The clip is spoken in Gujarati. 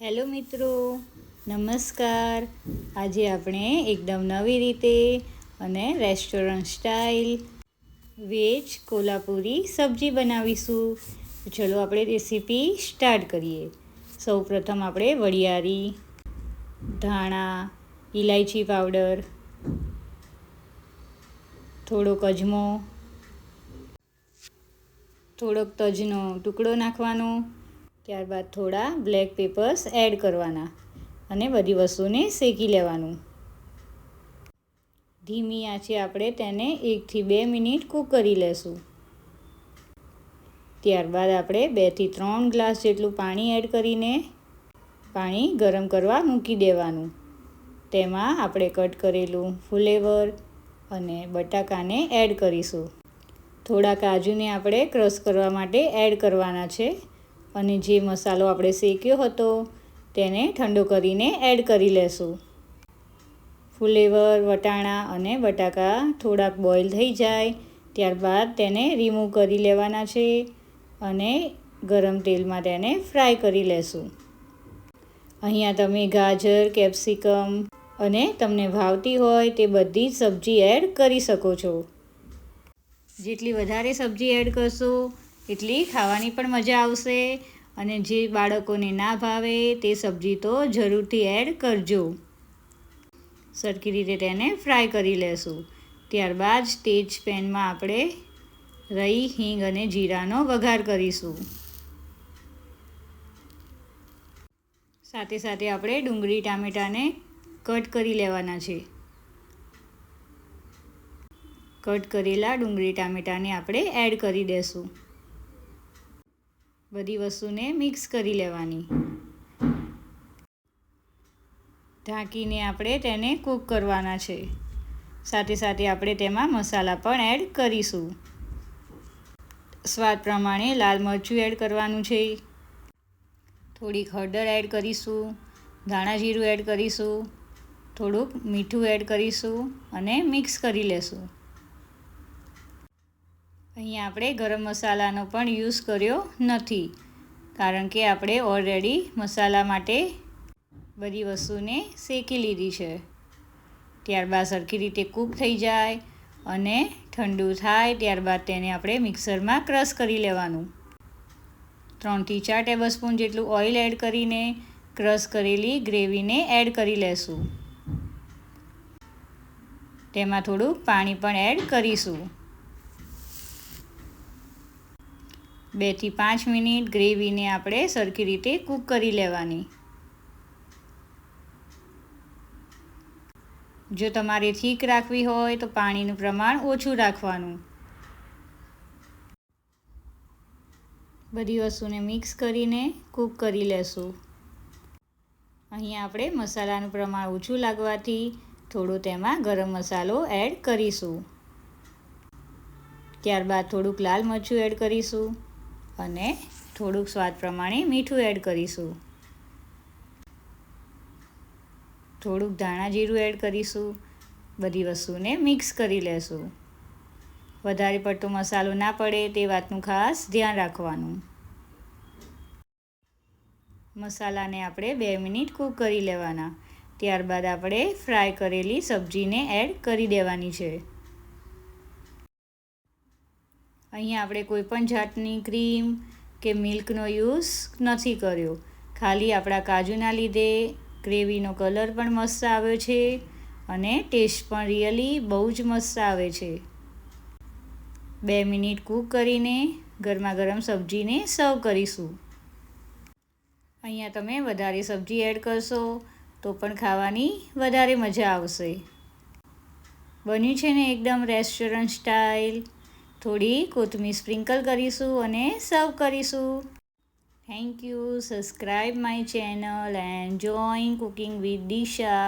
હેલો મિત્રો, નમસ્કાર. આજે આપણે એકદમ નવી રીતે અને રેસ્ટોરન્ટ સ્ટાઇલ વેજ કોલ્હાપુરી સબ્જી બનાવીશું. ચલો આપણે રેસીપી સ્ટાર્ટ કરીએ. સૌ પ્રથમ આપણે વરિયાળી ધાણા ઇલાયચી પાવડર, થોડોક અજમો, થોડોક તજનો ટુકડો નાખવાનો ત્યારબાદ થોડા બ્લેક પેપર્સ એડ કરવાના અને બધી વસ્તુને શેકી લેવાનું. ધીમી આંચે આપણે તેને એકથી બે મિનિટ કૂક કરી લેશું. ત્યારબાદ આપણે બેથી ત્રણ ગ્લાસ જેટલું પાણી એડ કરીને પાણી ગરમ કરવા મૂકી દેવાનું. તેમાં આપણે કટ કરેલું ફુલેવર અને બટાકાને એડ કરીશું. થોડા કાજુને આપણે ક્રશ કરવા માટે એડ કરવાના છે. અને જે મસાલો આપણે શેક્યો હતો તેને ઠંડો કરીને એડ કરી લેશું. ફુલેવર, વટાણા અને બટાકા થોડાક બોઇલ થઈ જાય, ત્યારબાદ તેને રિમૂવ કરી લેવાના છે અને ગરમ તેલમાં તેને ફ્રાય કરી લેશું. અહીંયા તમે ગાજર, કેપ્સિકમ અને તમને ભાવતી હોય તે બધી જ સબ્જી એડ કરી શકો છો. જેટલી વધારે સબ્જી એડ કરશો એટલી ખાવાની પણ મજા આવશે અને જે બાળકોને ના ભાવે તે સબ્જી તો જરૂરથી એડ કરજો. સરખી રીતે તેને ફ્રાય કરી લેશું. ત્યારબાદ સ્ટેજ પેનમાં આપણે રહી, હિંગ અને જીરાનો વઘાર કરીશું. સાથે સાથે આપણે ડુંગળી, ટામેટાને કટ કરી લેવાના છે. કટ કરેલા ડુંગળી, ટામેટાને આપણે એડ કરી દઈશું બધી વસ્તુને મિક્સ કરી લેવાની. ઢાંકીને આપણે તેને કૂક કરવાના છે. સાથે સાથે આપણે તેમાં મસાલા પણ એડ કરીશું. સ્વાદ પ્રમાણે લાલ મરચું એડ કરવાનું છે. થોડીક હળદર એડ કરીશું, ધાણા જીરું એડ કરીશું, થોડુંક મીઠું એડ કરીશું અને મિક્સ કરી લેશું. અહીંયા આપણે ગરમ મસાલાનો પણ યુઝ કર્યો નથી. કારણ કે આપણે ઓલરેડી મસાલા માટે બધી વસ્તુને શેકી લીધી છે. ત્યારબાદ સરખી રીતે કૂક થઈ જાય અને ઠંડુ થાય ત્યારબાદ તેને આપણે મિક્સરમાં ક્રશ કરી લેવાનું. ત્રણથી ચાર ટેબલ સ્પૂન જેટલું ઓઇલ એડ કરીને ક્રશ કરેલી ગ્રેવીને એડ કરી લેશું. તેમાં થોડું પાણી પણ એડ કરીશું. બેથી પાંચ મિનિટ ગ્રેવીને આપણે સરખી રીતે કૂક કરી લેવાની. જો તમારે થીક રાખવી હોય તો પાણીનું પ્રમાણ ઓછું રાખવાનું. બધી વસ્તુને મિક્સ કરીને કૂક કરી લેશું. અહીંયા આપણે મસાલાનું પ્રમાણ ઓછું લાગવાથી થોડો તેમાં ગરમ મસાલો એડ કરીશું. ત્યારબાદ થોડુંક લાલ મરચું એડ કરીશું. અને થોડુંક સ્વાદ પ્રમાણે મીઠું એડ કરીશું. થોડુંક ધાણા જીરું એડ કરીશું. બધી વસ્તુને મિક્સ કરી લેશું. વધારે પડતો મસાલો ના પડે તે વાતનું ખાસ ધ્યાન રાખવાનું. મસાલાને આપણે બે મિનિટ કૂક કરી લેવાના. ત્યારબાદ આપણે ફ્રાય કરેલી સબ્જીને એડ કરી દેવાની છે. અહીંયા આપણે કોઈપણ જાતની ક્રીમ કે મિલ્કનો યુઝ નથી કર્યો. ખાલી આપણા કાજુના લીધે ગ્રેવીનો કલર પણ મસ્ત આવ્યો છે અને ટેસ્ટ પણ રિયલી બહુ જ મસ્ત આવે છે. બે મિનિટ કૂક કરીને ગરમા ગરમ સબ્જીને સર્વ કરીશું. અહીંયા તમે વધારે સબ્જી એડ કરશો તો પણ ખાવાની વધારે મજા આવશે. બન્યું છે ને એકદમ રેસ્ટોરન્ટ સ્ટાઇલ થોડી કોથમીર સ્પ્રિંકલ કરીશું અને સર્વ કરીશું. Thank you subscribe my channel and join cooking with Disha